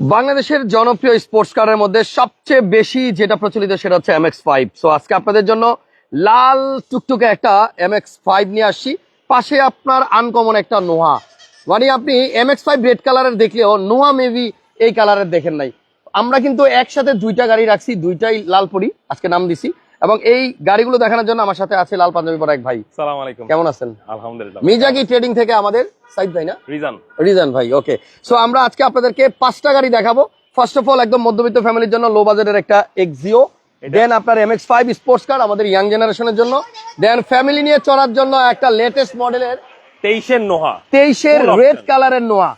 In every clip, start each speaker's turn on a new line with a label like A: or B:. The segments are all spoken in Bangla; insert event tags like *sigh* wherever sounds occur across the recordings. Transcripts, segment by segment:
A: বাংলাদেশের জনপ্রিয় স্পোর্টস কারের মধ্যে সবচেয়ে বেশি যেটা প্রচলিত সেটা হচ্ছে এমএক্স ফাইভ সো আজকে আপনাদের জন্য লাল টুকটুকে একটা এমএক্স ফাইভ নিয়ে আসছি। পাশে আপনার আনকমন একটা নোহা। মানে আপনি এমএক্স ফাইভ রেড কালারের দেখলেও নোহা মেবি এই কালারের দেখেন নাই। আমরা কিন্তু একসাথে দুইটা গাড়ি রাখছি, দুইটাই লাল পরি, আজকে নাম দিছি। এবং এই গাড়িগুলো দেখানোর জন্য আমার সাথে আছে লাল পাঞ্জাবি পরা এক ভাই।
B: সালাম আলাইকুম।
A: কেমন আছেন?
B: আলহামদুলিল্লাহ।
A: মির্জাকি ট্রেডিং থেকে আমাদের সাইদ ভাই না?
B: রিজান।
A: রিজন ভাই ওকে সো আমরা আজকে আপনাদেরকে পাঁচটা গাড়ি দেখাবো। ফার্স্ট অফ অল একদম মধ্যবিত্ত ফ্যামিলির জন্য লো বাজেটের একটা এক্সিও দেন আপনার এমএক্স ফাইভ স্পোর্টস কার আমাদের ইয়াং জেনারেশনের জন্য দেন ফ্যামিলি নিয়ে চড়ার জন্য একটা লেটেস্ট মডেলের
B: তেইশের নোহা।
A: তেইশের রেড কালারের নোহা।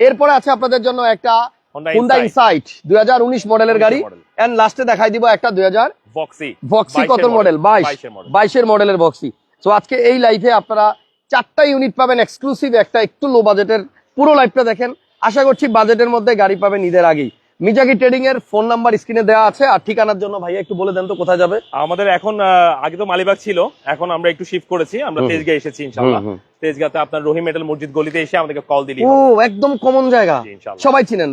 A: এরপরে আছে আপনাদের জন্য একটা
B: Honda Insight।
A: ইনসাইট দুই হাজার উনিশ মডেলের গাড়ি। এন্ড লাস্টে দেখাই দিব একটা দুই হাজার
B: বক্সি
A: বক্সি কত মডেল বাইশ।
B: মডেল
A: বাইশের মডেলের বক্সি তো আজকে এই লাইফে আপনারা চারটা ইউনিট পাবেন এক্সক্লুসিভ একটা একটু লো বাজেটের পুরো লাইফটা দেখেন। আশা করছি বাজেটের মধ্যে গাড়ি পাবেন ঈদের আগেই। মিজাকি ট্রেডিং এর ফোন নাম্বার স্ক্রিনে দেওয়া আছে। আর ঠিকানার জন্য ভাইয়া একটু বলে দেন তো কোথায় যাবে।
B: আমাদের এখন আগে তো মালিবাগ ছিল। এখন আমরা একটু শিফট করেছি। আমরা
A: হুম।
B: তেজগাঁ এসেছি ইনশাআল্লাহ। তেজগাঁতে আপনার রহিম মেটাল মসজিদ গলিতে এসে আমাদেরকে কল দিলি
A: ও একদম কমন জায়গা। সবাই চিনেন।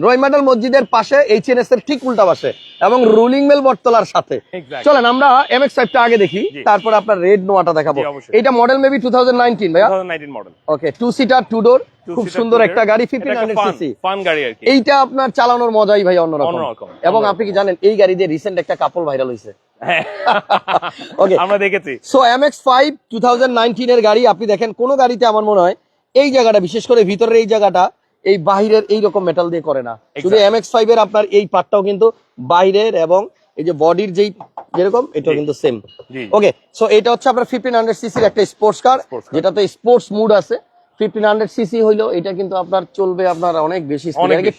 A: মসজিদের পাশে এইচএনএস এর ঠিক উল্টা পাশে এবং রুলিং মেল বটতলার সাথে। চলেন আমরা এমএক্স ফাইভটা আগে দেখি তারপর আপনার রেড নোয়াটা দেখাবো। এটা model maybe two thousand nineteen ভাইয়া?
B: 2019 model
A: okay two seater two door খুব সুন্দর একটা গাড়ি ফিফটিন হান্ড্রেড সিসি
B: ফান গাড়ি আর কি।
A: এইটা আপনার চালানোর মজাই ভাই অন্যরকম। এবং আপনি কি জানেন এই গাড়ি দিয়ে রিসেন্ট একটা কাপল ভাইরাল হয়েছে
B: হ্যাঁ *laughs*
A: ওকে
B: আমরা দেখেছি।
A: So M X five two এর গাড়ি আপনি দেখেন কোন গাড়িতে আমার মনে হয় এই জায়গাটা বিশেষ করে ভিতরের এই জায়গাটা এই বাহিরের এই রকম মেটাল দিয়ে করে না। শুধু
B: Exactly.
A: এম এক্স ফাইভ এর আপনার এই পার্টটাও কিন্তু বাইরের এবং এই যে বডির যেই যেরকম এটাও কিন্তু সেম ওকে সো এটা হচ্ছে আপনার ফিফটিন হান্ড্রেড সিসির একটা স্পোর্টস কার যেটাতে স্পোর্টস মুড আছে। ফিফটিন হান্ড্রেড সিসি হইল এটা কিন্তু আপনার চলবে আপনার অনেক বেশি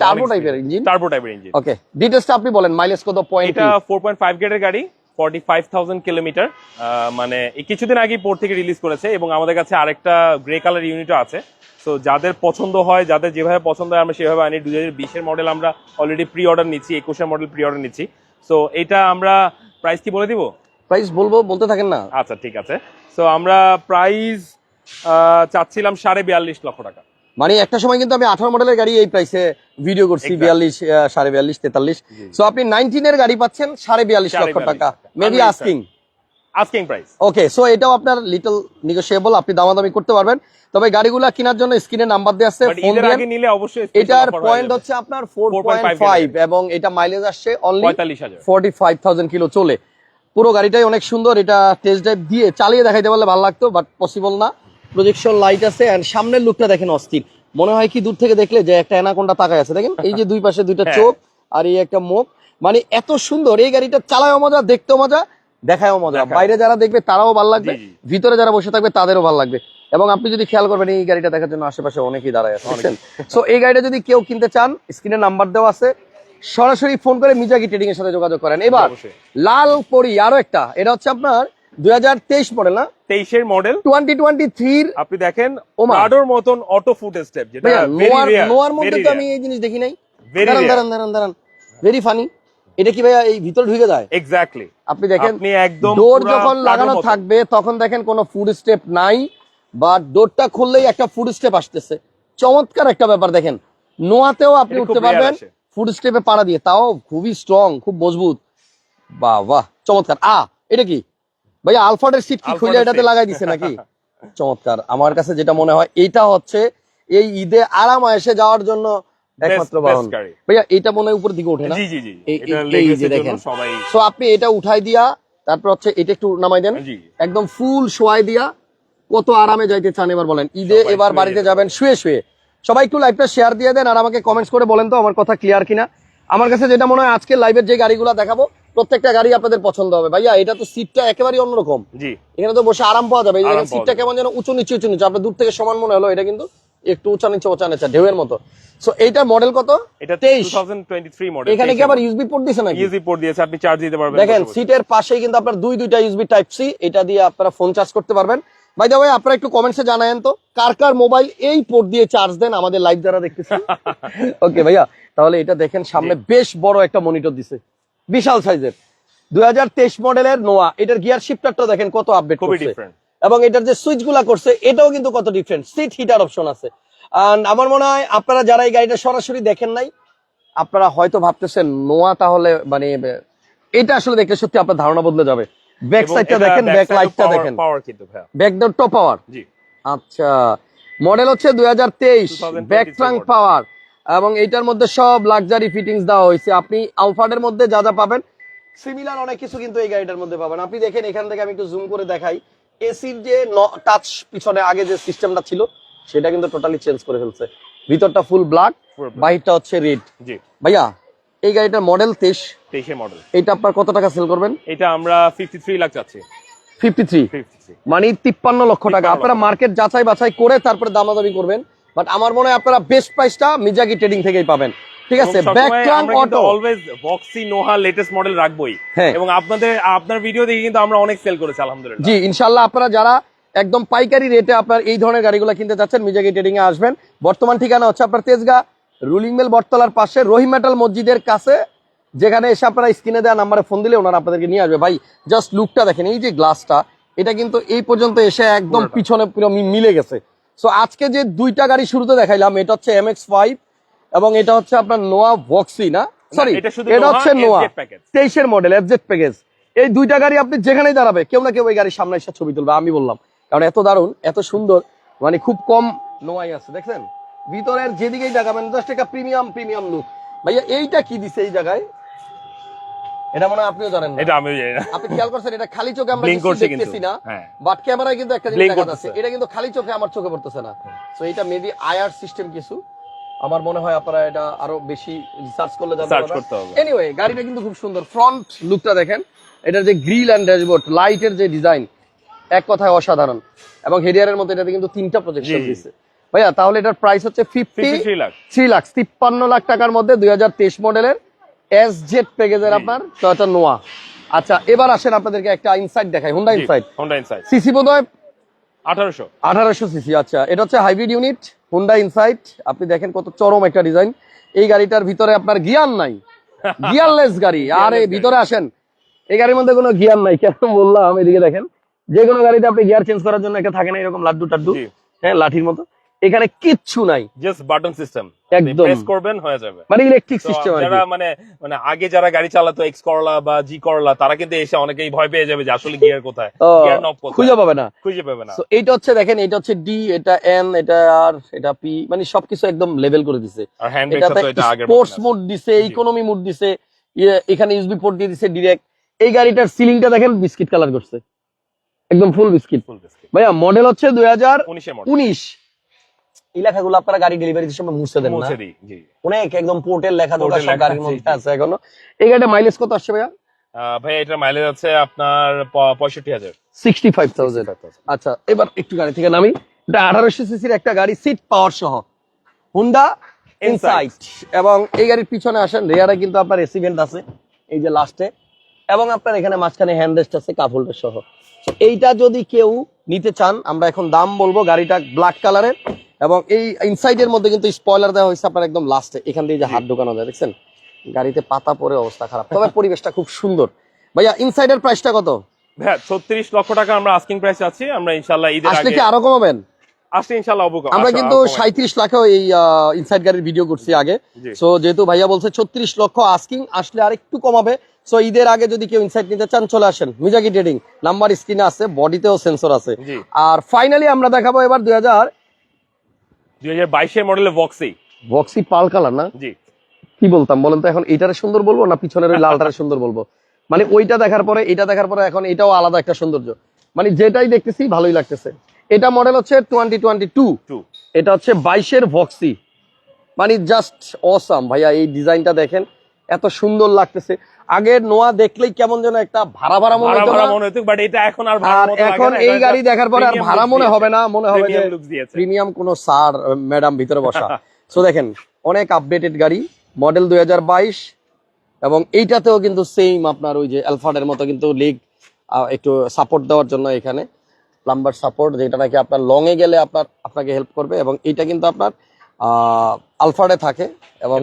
A: টার্বো টাইপের ইঞ্জিন
B: টার্বো টাইপের ইঞ্জিন
A: ওকে ডিটেলসটা আপনি বলেন মাইলেজ কত পয়েন্ট
B: এটা 4.5 গ্রেডের গাড়ি। 45000 কিলোমিটার মানে কিছুদিন আগেই পোর্ট থেকে রিলিজ করেছে এবং আমাদের কাছে আরেকটা গ্রে কালার ইউনিটও আছে। সো যাদের পছন্দ হয় যাদের যেভাবে পছন্দ হয় আমরা সেভাবে আনি। দুই হাজার বিশের মডেল আমরা অলরেডি প্রি অর্ডার নিচ্ছি একুশের মডেল প্রি অর্ডার নিচ্ছি। সো এটা আমরা প্রাইস কি বলে দিব?
A: প্রাইস বলব বলতে থাকেন না।
B: আচ্ছা ঠিক আছে। সো আমরা প্রাইস চাচ্ছিলাম সাড়ে বিয়াল্লিশ লক্ষ টাকা।
A: মানে একটা সময় কিন্তু আমি আঠারো মডেলের গাড়ি এই প্রাইসে ভিডিও করছি বিয়াল্লিশ সাড়ে বিয়াল্লিশ তেতাল্লিশ। সো আপনি নাইনটিন এর গাড়ি পাচ্ছেন সাড়ে বিয়াল্লিশ লক্ষ টাকা। Maybe asking
B: asking price
A: okay so এটাও আপনার লিটল নিগোসিয়েবল আপনি দামাদামি করতে পারবেন। তবে গাড়িগুলো কেনার জন্য স্ক্রিনে নাম্বার দেওয়া আছে ফোন দিয়ে।
B: আগে নিলে অবশ্যই
A: এটার পয়েন্ট হচ্ছে আপনার ফোর
B: 4.5
A: পয়েন্ট ফাইভ এবং এটা মাইলেজ আসছে অনলি
B: পঁয়তাল্লিশ হাজার।
A: ফোর্টি ফাইভ থাউজেন্ড কিলো চলে। পুরো গাড়িটাই অনেক সুন্দর এটা টেস্ট ড্রাইভ দিয়ে চালিয়ে দেখাইতে পারলে ভালো লাগতো বাট পসিবল না। প্রজেকশন লাইট আছে এন্ড সামনের লুকটা দেখেন অস্থির। মনে হয় কি দূর থেকে দেখলে যে একটা অ্যানাকোন্ডা তাকায় আছে। দেখেন এই যে দুই পাশে দুইটা
B: হ্যাঁ।
A: চোখ আর এই একটা মুখ। মানে এত সুন্দর এই গাড়িটা চালায়ও মজা দেখতেও মজা দেখায়ও মজা। বাইরে যারা দেখবে তারাও ভালো লাগবে। ভিতরে যারা বসে থাকবে তাদেরও ভালো লাগবে। এবং আপনি যদি খেয়াল করবেন এই গাড়িটা দেখার জন্য আশেপাশে অনেকেই দাঁড়ায় আছে সো এই গাড়িটা যদি কেউ কিনতে চান স্ক্রিনে নাম্বার দেওয়া আছে। সরাসরি ফোন করে মিজাকি ট্রেডিং এর সাথে যোগাযোগ করেন। এবার লাল পরি আরও একটা। এটা হচ্ছে আপনার দুই হাজার তেইশ মডেল না?
B: তেইশের মডেল
A: টোয়েন্টি টোয়েন্টি থ্রির
B: আপনি দেখেন
A: ওমা।
B: আডোর মতন অটো ফুট স্টেপ যেটা
A: নোয়ার নোয়ার মধ্যে তো আমি এই জিনিস দেখি নাই। দাঁড়ান দাঁড়ান দাঁড়ান দাঁড়ান। ভেরি ফানি এটা কি ভাইয়া এই ভিতরে ঢুকে যায়?
B: এক্স্যাক্টলি
A: আপনি দেখেন
B: আপনি একদম
A: ডোর যখন লাগানো থাকবে তখন দেখেন কোনো ফুড স্টেপ নাই বা ডোরটা খুললেই একটা ফুড স্টেপ আসতেছে। চমৎকার একটা ব্যাপার দেখেন। নোয়াতেও আপনি উঠতে পারবেন ফুড স্টেপে পাড়া দিয়ে। তাও খুবই স্ট্রং খুব মজবুত। বাহ বাহ চমৎকার। আ এটা কি? ভাইয়া আলফার্ডের সিট কি খুলে এটাতে লাগাই দিছে নাকি? চমৎকার। আমার কাছে যেটা মনে হয় এইটা হচ্ছে এই ঈদে আরাম এসে যাওয়ার জন্য একমাত্র বাহন। ভাইয়া এটা মনে হয় উপর দিকে ওঠে না?
B: জি জি জি
A: এই-
B: এটা
A: যে দেখেন। সো আপনি এটা উঠাই দিয়া তারপর হচ্ছে এটা একটু নামাই দেন। একদম ফুল শোয়াই দিয়া কত আরামে যাইতে চান এবার বলেন। ঈদে এবার বাড়িতে যাবেন শুয়ে শুয়ে। সবাই একটু লাইভটা শেয়ার দিয়ে দেন আর আমাকে কমেন্টস করে বলেন তো আমার কথা ক্লিয়ার কিনা। আমার কাছে যেটা মনে হয় আজকে লাইভের যে গাড়িগুলো দেখাবো প্রত্যেকটা গাড়ি আপনাদের পছন্দ হবে। ভাইয়া এটা তো সিটটা একেবারে অন্যরকম।
B: জি।
A: এখানে তো বসে আরাম পাওয়া যাবে। সিটটা কেমন যেন উঁচু নিচু উঁচু নিচু। আপনার দূর থেকে সমান মনে হলো এটা কিন্তু একটু উঁচা নিচে উঁচা নিচে ঢেউয়ের মতো। সো মডেল কত?
B: এটা 2023 মডেল
A: এখানে কি আবার ইউসবি পোর্ট দিছে নাকি?
B: ইউজি পোর্ট দিয়েছে আপনি চার্জ দিতে পারবেন
A: দেখেন। সিটের পাশেই কিন্তু আপনার দুই দুইটা ইউএসবি টাইপ সি এটা দিয়ে আপনারা ফোন চার্জ করতে পারবেন। বাই দ্য ওয়ে আপনারা একটু কমেন্টসে জানায়েন তো কার কার মোবাইল এই পোর্ট দিয়ে চার্জ দেন আমাদের লাইভ যারা দেখতেছেন? *laughs* ওকে ভাইয়া তাহলে এটা দেখেন সামনে বেশ বড় একটা মনিটর দিছে। বিশাল সাইজের। দুই হাজার তেইশ মডেলের নোয়া এটার গিয়ার শিফটারটা দেখেন কত আপডেট এবং এটার যে সুইচগুলা করছে এটাও কিন্তু কত ডিফারেন্ট সিট হিটার অপশন আছে। আমার মনে হয় আপনারা যারা এই গাড়িটা সরাসরি দেখেন নাই আপনারা হয়তো ভাবতেছেন নোয়া তাহলে মানে এটা আসলে দেখলে সত্যি আপনার ধারণা বদলে যাবে। ব্যাক সাইডটা দেখেন ব্যাক লাইটটা দেখেন।
B: পাওয়ার কিন্তু
A: ব্যাক ডোর টপ পাওয়ার
B: জি।
A: আচ্ছা। মডেল হচ্ছে দুই হাজার তেইশ।
B: 2023
A: ব্যাক ট্রাঙ্ক পাওয়ার এবং এইটার মধ্যে সব লাক্সারি ফিটিংস দেওয়া হয়েছে। আপনি আলফার্ডের মধ্যে যা যা পাবেন সিমিলার অনেক কিছু কিন্তু এই গাড়িটার মধ্যে পাবেন। আপনি দেখেন এখান থেকে আমি একটু জুম করে দেখাই। এসির যে টাচ পিছনে আগে যে সিস্টেমটা ছিল সেটা কিন্তু টোটালি চেঞ্জ করে ফেলছে। ভিতরটা ফুল ব্ল্যাক। বাহিরটা হচ্ছে রেড
B: জি।
A: ভাইয়া এই গাড়িটার মডেল তেইশ।
B: তেইশের মডেল
A: এটা আপনার কত টাকা সেল করবেন?
B: এটা আমরা ফিফটি থ্রি লাখ চাচ্ছি
A: ফিফটি থ্রি মানে তিপ্পান্ন লক্ষ টাকা। আপনারা মার্কেট যাচাই বাছাই করে তারপরে দামাদামি করবেন। বাট আমার মনে হয় আপনারা বেস্ট প্রাইসটা মিজাগি ট্রেডিং থেকেই পাবেন। ঠিক আছে back trunk auto
B: always boxy Noah latest model রাখবোই। এবং আপনাদের আপনার ভিডিও দেখে কিন্তু আমরা অনেক সেল করেছি আলহামদুলিল্লাহ।
A: জি ইনশাল্লাহ আপনারা যারা একদম পাইকারি রেটে আপনার এই ধরনের গাড়িগুলো কিনতে চাচ্ছেন মিজাগি ট্রেডিং এ আসবেন। বর্তমান ঠিকানা হচ্ছে আপনার তেজগা রুলিং মেল বটতলার পাশে রহিম মসজিদের কাছে যেখানে এসে আপনারা স্ক্রিনে দেওয়া নাম্বারে ফোন দিলে ওনারা আপনাদেরকে নিয়ে আসবে। ভাই জাস্ট লুকটা দেখেন এই যে গ্লাসটা এটা কিন্তু এই পর্যন্ত এসে একদম পিছনে মিলে গেছে। সো আজকে যে দুইটা গাড়ি শুরুতে দেখাইলাম এটা হচ্ছে এম এক্স ফাইভ এবং এটা হচ্ছে আপনার নোয়া ভক্সি না? সরি
B: এটা
A: হচ্ছে নোয়া তেইশের মডেল এফজেড প্যাকেজ এই দুইটা গাড়ি আপনি যেখানেই দাঁড়াবে কেউ না কেউ ওই গাড়ির সামনে এসে ছবি তুলবে আমি বললাম। কারণ এত দারুণ এত সুন্দর মানে খুব কম নোয়াই আছে দেখছেন? ভিতরের যেদিকেই দেখাবেন জাস্ট একটা প্রিমিয়াম প্রিমিয়াম লুক ভাইয়া এইটা কি দিছে এই জায়গায়? এটা মনে হয় আপনিও জানেন না।
B: এটা আমিও জানি না।
A: আপনি খেয়াল করছেন এটা খালি চোখে আমরা দেখতেছি না
B: হ্যাঁ।
A: বাট ক্যামেরায় কিন্তু একটা জিনিস দেখা যাচ্ছে। এটা কিন্তু খালি চোখে আমার চোখে পড়তেছে না। সো এটা মেবি আয়ার সিস্টেম কিছু। আমার মনে হয় আপনারা এটা আরও বেশি রিসার্চ করলে জানতে পারবেন
B: করতে হবে।
A: এনিওয়ে গাড়িটা কিন্তু খুব সুন্দর। ফ্রন্ট লুকটা দেখেন। এটার যে গ্রিল অ্যান্ড ড্যাশবোর্ড লাইটের যে ডিজাইন এক কথায় অসাধারণ। এবং হেরিয়ারের মধ্যে এটাতে কিন্তু তিনটা প্রজেকশন
B: জি।
A: ভাইয়া তাহলে এটার প্রাইস হচ্ছে fifty
B: fifty three lakh
A: three lakh তিপ্পান্ন লাখ টাকার মধ্যে দুই হাজার তেইশ মডেলের এস জেড প্যাকেজের আপনার টয়োটা নোয়া আচ্ছা এবার আসেন আপনাদেরকে একটা ইনসাইট দেখাই। Honda Insight
B: Honda inside
A: CC বোধ হয়
B: আঠারোশো।
A: আঠারোশো সিসি আচ্ছা। এটা হচ্ছে হাইব্রিড ইউনিট হুন্ডা ইনসাইট আপনি দেখেন কত চরম একটা ডিজাইন এই গাড়িটার ভিতরে আপনার গিয়ার নাই। *laughs* গিয়ারলেস গাড়ি। আর
B: এই
A: ভিতরে আসেন। এই গাড়ির মধ্যে কোনো গিয়ার নাই। কেন বললাম? এদিকে দেখেন। যে কোনো গাড়িতে আপনি গিয়ার চেঞ্জ করার জন্য একটা থাকে না এরকম লাড্ডু টাড্ডু। হ্যাঁ লাঠির মতো। এখানে কিচ্ছু নাই।
B: জাস্ট বাটন সিস্টেম
A: একদম।
B: প্রেস করবেন হয়ে যাবে।
A: মানে ইলেকট্রিক সিস্টেম আর
B: যারা মানে মানে আগে যারা গাড়ি চালাতো এক্স করলা বা জি করলা তারা কিন্তু এসে অনেকেই ভয় পেয়ে যাবে যে আসলে গিয়ার কোথায়? গিয়ার নব কোথায়?
A: খুঁজে পাবে না।
B: খুঁজে পাবে না।
A: So, এইটা হচ্ছে দেখেন এটা হচ্ছে ডি এটা এন এটা আর এটা পি মানে সবকিছু একদম লেভেল করে দিছে।
B: আর হ্যান্ড
A: এটাতে
B: তো এটা আগের
A: স্পোর্টস মোড দিছে ইকোনমি মোড দিছে ইয়ে, এখানে ইউএসবি পোর্ট দিয়ে দিছে ডিরেক্ট এই গাড়িটার সিলিংটা দেখেন বিস্কিট কালার করছে। একদম ফুল বিস্কিট
B: ফুল বিস্কিট
A: ভাইয়া মডেল হচ্ছে দুই হাজার
B: 19 এর মডেল
A: উনিশ। এই লেখাগুলো আপনারা গাড়ি ডেলিভারির সময় মুছে দেন না। অনেক একদম পোর্টের লেখা দোকা সব গাড়ির মধ্যে আছে এখনও। এই গাড়িটা মাইলেজ কত আসছে ভাইয়া?
B: ভাই এটার মাইলেজ আছে আপনার পঁয়ষট্টি হাজার।
A: সিক্সটি ফাইভ থাউজেন্ড আচ্ছা এবার একটু গাড়ি থেকে নামি। এটা আঠারোশো সিসির একটা গাড়ি সিট পাওয়ার সহ। হুন্ডা ইনসাইট এবং এই গাড়ির পিছনে আসেন রেয়ারে কিন্তু আপনার এসি ভেন্ট আছে এই যে লাস্টে এবং আপনার এখানে মাঝখানে হ্যান্ড রেস্ট আছে কাপ হোল্ডার সহ। এইটা যদি কেউ নিতে চান আমরা এখন দাম বলব গাড়িটা ব্ল্যাক কালারের এবং এই ইনসাইডের মধ্যে কিন্তু স্পয়লার দেওয়া হয়েছে আপনার একদম লাস্টে এখান দিয়ে যে হাত ঢোকানো যায় দেখছেন? গাড়িতে পাতা পরে অবস্থা খারাপ। তবে পরিবেশটা খুব সুন্দর। ভাইয়া ইনসাইডের প্রাইসটা কত?
B: ছত্রিশ লক্ষ টাকা আমরা আস্কিং প্রাইস আছি। আমরা ইনশাল্লাহ ঈদের
A: আসলে
B: আগে
A: কি আরও কমাবেন?
B: আসলে
A: আমরা কিন্তু সাঁত্রিশ লাখেও এই ইনসাইড গাড়ির ভিডিও করছি আগে। সো যেহেতু ভাইয়া বলছে ছত্রিশ লক্ষ আস্কিং আসলে আর একটু কমাবে। সো ঈদের আগে যদি কেউ ইনসাইড নিতে চান চলে আসেন। মিজাকি ট্রেডিং নাম্বার স্ক্রিনে আছে বডিতেও সেন্সর আছে। আর ফাইনালি আমরা দেখাবো এবার দুই হাজার
B: দুই হাজার বাইশের মডেলের বক্সি
A: বক্সি পাল কালার না?
B: জি।
A: কি বলতাম বলেন তো এখন? এটারে সুন্দর বলব না পিছনের ওই লালটারে সুন্দর বলব? মানে ওইটা দেখার পরে এটা দেখার পরে এখন এটাও আলাদা একটা সৌন্দর্য। মানে যেটাই দেখতেছি ভালোই লাগতেছে। এটা মডেল হচ্ছে টোয়েন্টি টোয়েন্টি টু এটা হচ্ছে বাইশের ভক্সি মানে জাস্ট অসাম ভাইয়া এই ডিজাইনটা দেখেন এত সুন্দর লাগতেছে। আগে নোয়া দেখলেই কেমন যেন একটা ভাড়া ভাড়া মনে
B: ভাড়া
A: হতো
B: ভাড়া মনে হতো বাট এটা এখন আর
A: আর
B: মতো
A: এখন এই গাড়ি দেখার পরে আর ভাড়া মনে হবে না মনে হবে যে। প্রিমিয়াম কোন স্যার ম্যাডাম ভিতরে বসা। সো দেখেন অনেক আপডেটেড গাড়ি মডেল দুই হাজার বাইশ এবং এইটাতেও কিন্তু সেম আপনার ওই যে অ্যালফার্ডের মতো কিন্তু লেগ একটু সাপোর্ট দেওয়ার জন্য এখানে। প্লাম্বার সাপোর্ট যেটা নাকি আপনার লং এ গেলে আপনার আপনাকে হেল্প করবে এবং এটা কিন্তু আপনার আলফার্ডে থাকে এবং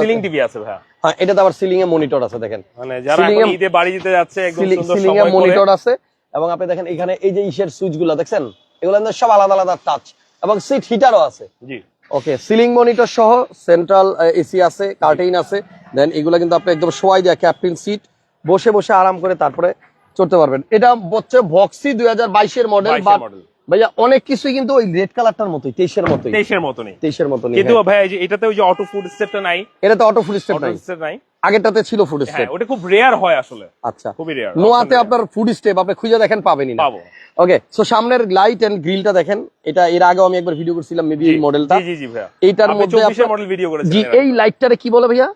B: সিলিং টিভি আছে ভাই
A: হ্যাঁ এটাতে আবার সিলিং এ মনিটর আছে দেখেন।
B: মানে যারা ঈদে বাড়ি দিতে যাচ্ছে একদম সুন্দর
A: সিলিং এ মনিটর আছে এবং আপনি দেখেন এখানে এই যে ইসের সুইচগুলো দেখছেন? এগুলো সব আলাদা আলাদা টাচ এবং সিট হিটারও আছে।
B: জি।
A: ওকে সিলিং মনিটর সহ সেন্ট্রাল এসি আছে কার্টেইন আছে দেন এগুলো কিন্তু আপনি একদম শোয়াই দেওয়া ক্যাপ্টেন সিট বসে বসে আরাম করে তারপরে চড়তে পারবেন। এটা হচ্ছে ভক্সি দুই হাজার বাইশের মডেল
B: বাইশের মডেল
A: ভাইয়া অনেক কিছুই কিন্তু ওই রেড কালারটার মতোই তেইশের মতোই।
B: তেইশের মতনই।
A: তেইশের
B: কিন্তু
A: হ্যাঁ।
B: ভাই এই যে এটাতে ওই যে অটো ফুড স্টেপটা নাই
A: এটাতে অটো ফুল স্টেপ নাই। আগেরটাতে ছিল ফুড
B: হ্যাঁ
A: স্টেপ
B: ওটা খুব রেয়ার হয় আসলে।
A: আচ্ছা।
B: খুবই রেয়ার
A: নোয়াতে আপনার ফুড স্টেপ আপনি খুঁজে দেখেন পাবেনই না।
B: পাবো।
A: ওকে সো সামনের লাইট এন্ড গ্রিলটা দেখেন। এটা এর আগেও আমি একবার ভিডিও করছিলাম মেবি এই মডেলটা
B: জি জি ভাইয়া।
A: এইটার মধ্যে
B: 24 এর
A: আপনার-
B: মডেল ভিডিও করেছেন
A: জি এই লাইটটারে কি বলে ভাইয়া?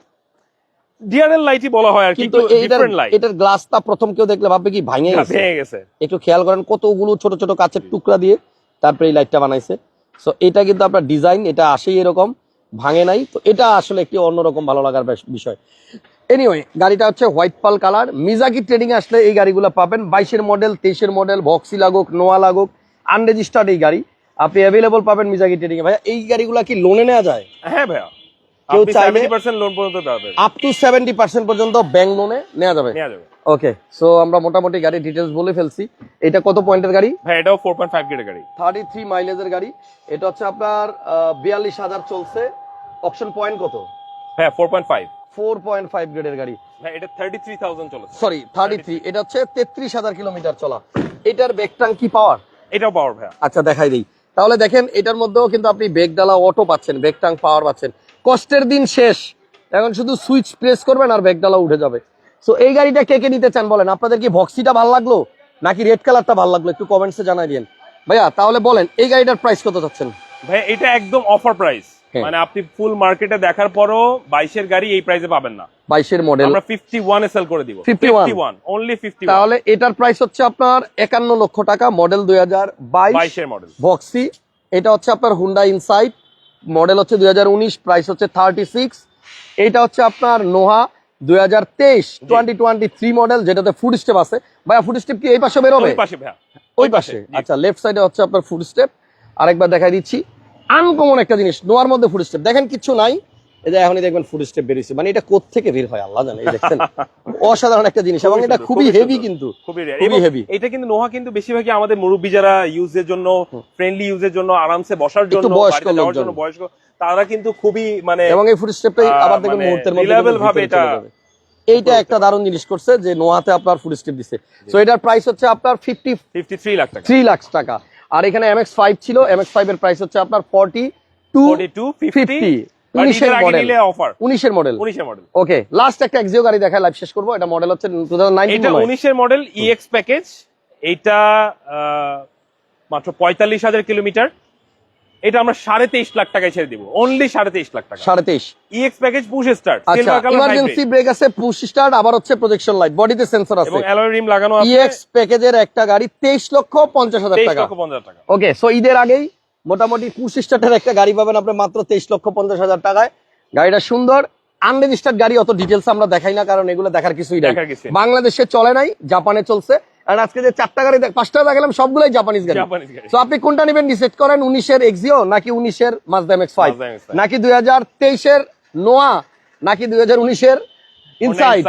B: ডিআরএল লাইটই বলা হয় আর
A: কিন্তু এটার গ্লাসটা প্রথম কেউ দেখলে ভাববে কি ভাঙে গেছে।
B: ভেঙে গেছে।
A: একটু খেয়াল করেন কতগুলো ছোট ছোট কাচের টুকরা দিয়ে তারপরে এই লাইটটা বানাইছে। সো এটা কিন্তু আপনার ডিজাইন এটা আসেই এরকম ভাঙে নাই। তো এটা আসলে একটি অন্যরকম ভালো লাগার বিষয়। এনিওয়ে গাড়িটা হচ্ছে হোয়াইট পাল কালার মিজাকি ট্রেডিং আসলে এই গাড়িগুলো পাবেন। বাইশের মডেল তেইশের মডেল বক্সি লাগুক নোয়া লাগুক আনরেজিস্টার্ড এই গাড়ি। আপনি অ্যাভেলেবল পাবেন মিজাকি ট্রেডিং এ ভাইয়া এই গাড়িগুলো কি লোনে নেওয়া যায়?
B: হ্যাঁ ভাইয়া।
A: কেউ চাইলে-
B: লোন পর্যন্ত
A: আপ টু সেভেন্টি পার্সেন্ট পর্যন্ত ব্যাংক লোনে নেওয়া যাবে।
B: নেওয়া যাবে।
A: ওকে সো আমরা মোটামুটি গাড়ির বলে ফেলছি। এটা কত পয়েন্টের গাড়ি?
B: ভাই এটাও 4.5 গাড়ি।
A: থার্টি থ্রি মাইলেজের গাড়ি। এটা হচ্ছে আপনার বিয়াল্লিশ হাজার চলছে। অপশন পয়েন্ট কত?
B: হ্যাঁ 4.5
A: ফোর পয়েন্ট ফাইভ গ্রেডের গাড়ি।
B: ভাই এটা 33000 চলেছে।
A: সরি থার্টি থ্রি এটা হচ্ছে তেত্রিশ হাজার কিলোমিটার চলা। এটার ব্যাকটাং কি পাওয়ার
B: এটাও পাওয়ার ভাইয়া।
A: আচ্ছা দেখাই দিই। তাহলে দেখেন এটার মধ্যেও কিন্তু আপনি বেগ ডালা অটো পাচ্ছেন বেগ টাং পাওয়ার পাচ্ছেন। কষ্টের দিন শেষ। এখন শুধু সুইচ প্রেস করবেন আর বেগ ডালা উঠে যাবে। সো এই গাড়িটা কে কে নিতে চান বলেন? আপনাদের কি ভক্সিটা ভালো লাগল? নাকি রেড কালারটা ভালো লাগল? একটু কমেন্টসে জানাই দিন। ভাইয়া তাহলে বলেন এই গাড়িটার প্রাইস কত চাচ্ছেন?
B: ভাই এটা একদম অফার প্রাইস
A: হ্যাঁ।
B: মানে আপনি ফুল মার্কেটে দেখার পরও 22 এর গাড়ি এই প্রাইসে পাবেন না।
A: বাইশের মডেল
B: আমরা 51 এ সেল করে দিব।
A: 51
B: 51 অনলি 51
A: তাহলে এটার প্রাইস হচ্ছে আপনার একান্ন লক্ষ টাকা মডেল দুই হাজার বাইশ।
B: 22 এর মডেল
A: ভক্সি এটা হচ্ছে আপনার হুন্ডা ইনসাইট মডেল হচ্ছে দুই হাজার উনিশ প্রাইস হচ্ছে থার্টি সিক্স এইটা হচ্ছে আপনার নোহা দুই হাজার তেইশ টোয়েন্টি টোয়েন্টি থ্রি মডেল যেটাতে ফুড স্টেপ আছে। ভাইয়া ফুড স্টেপ কি এই পাশে বেরোবে
B: ওই পাশে
A: ওই পাশে আচ্ছা লেফট সাইডে হচ্ছে আপনার ফুড স্টেপ আরেকবার দেখাই দিচ্ছি। আনকমন একটা জিনিস নোয়ার মধ্যে ফুড স্টেপ দেখেন কিছু নাই। যে এখনই দেখবেন ফুড স্টেপ বেরিয়েছে। মানে এটা কোথেকে বের হয় আল্লাহ জানে দেখছেন? *laughs* অসাধারণ একটা জিনিস এবং এটা খুবই হেভি কিন্তু
B: খুবই
A: heavy।
B: এটা কিন্তু নোহা কিন্তু বেশিরভাগই আমাদের মুরব্বী যারা ইউজের জন্য ফ্রেন্ডলি ইউজের জন্য আরামসে বসার জন্য
A: বয়স্ক লোকজন।
B: জন্য বয়স্ক তারা কিন্তু খুবই মানে
A: এবং এই ফুড স্টেপটাই আবার দেখবেন
B: মানে
A: মুহূর্তের মধ্যে
B: reliable ভাবে এটা
A: এইটা একটা দারুণ জিনিস করছে যে নোয়াতে আপনার ফুড স্টেপ দিছে। তো এটার প্রাইস হচ্ছে আপনার ফিফটি
B: 53 লাখ টাকা।
A: থ্রি লাখ টাকা। আর এখানে এমএক্স ফাইভ ছিল এমএক্স ফাইভ এর প্রাইস হচ্ছে আপনার ফর্টি টু
B: 42
A: ফিফটি
B: 50
A: উনিশের মডেল
B: অফার
A: উনিশের মডেল
B: 19 মডেল
A: ওকে লাস্ট একটা এক্সিও গাড়ি দেখায় লাইভ শেষ করব। এটা মডেল হচ্ছে টু
B: এটা 19 মডেল ইএক্স প্যাকেজ এটা আহ, মাত্র 45000 কিলোমিটার। এটা আমরা সাড়ে তেইশ লাখ টাকায় ছেড়ে দিব। অনলি সাড়ে তেইশ লাখ টাকা।
A: সাড়ে তেইশ।
B: ইএক্স প্যাকেজ পুশ স্টার্ট
A: আচ্ছা ইমার্জেন্সি ব্রেক আছে পুশ স্টার্ট আবার হচ্ছে প্রজেকশন লাইট বডিতে সেন্সর আছে।
B: এবং অ্যালয় রিম লাগানো আছে।
A: ইএক্স প্যাকেজের একটা গাড়ি তেইশ লক্ষ পঞ্চাশ হাজার টাকা।
B: লক্ষ 50 টাকা।
A: ওকে সো ঈদের আগেই মোটামুটি পুশ স্টার্টের একটা গাড়ি পাবেন আপনি মাত্র তেইশ লক্ষ পঞ্চাশ হাজার টাকায়। গাড়িটা সুন্দর আনরেজিস্টার্ড গাড়ি অত ডিটেলস আমরা দেখাই না কারণ এগুলো দেখার কিছুই নাই। বাংলাদেশে চলে নাই জাপানে চলছে। আর আজকে যে চারটা গাড়ি পাঁচটা দেখালাম সবগুলোই জাপানিজ গাড়ি। তো আপনি কোনটা নেবেন ডিসাইড করেন উনিশের এক্সিও নাকি উনিশের মাজদা এক্স ফাইভ নাকি দুই হাজার তেইশের নোয়া নাকি দুই হাজার উনিশের ইনসাইড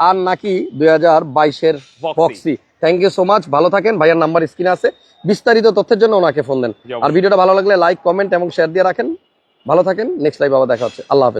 A: আর নাকি দুই হাজার বাইশের। Boxy thank you so much ভালো থাকেন। ভাইয়ার নাম্বার স্ক্রিনে আছে। বিস্তারিত তথ্যের জন্য ওনাকে ফোন দেন। আর ভিডিওটা ভালো লাগলে লাইক কমেন্ট এবং শেয়ার দিয়ে রাখেন। ভালো থাকেন। নেক্সট লাইভ আবার দেখা হচ্ছে। আল্লাহ হাফেজ।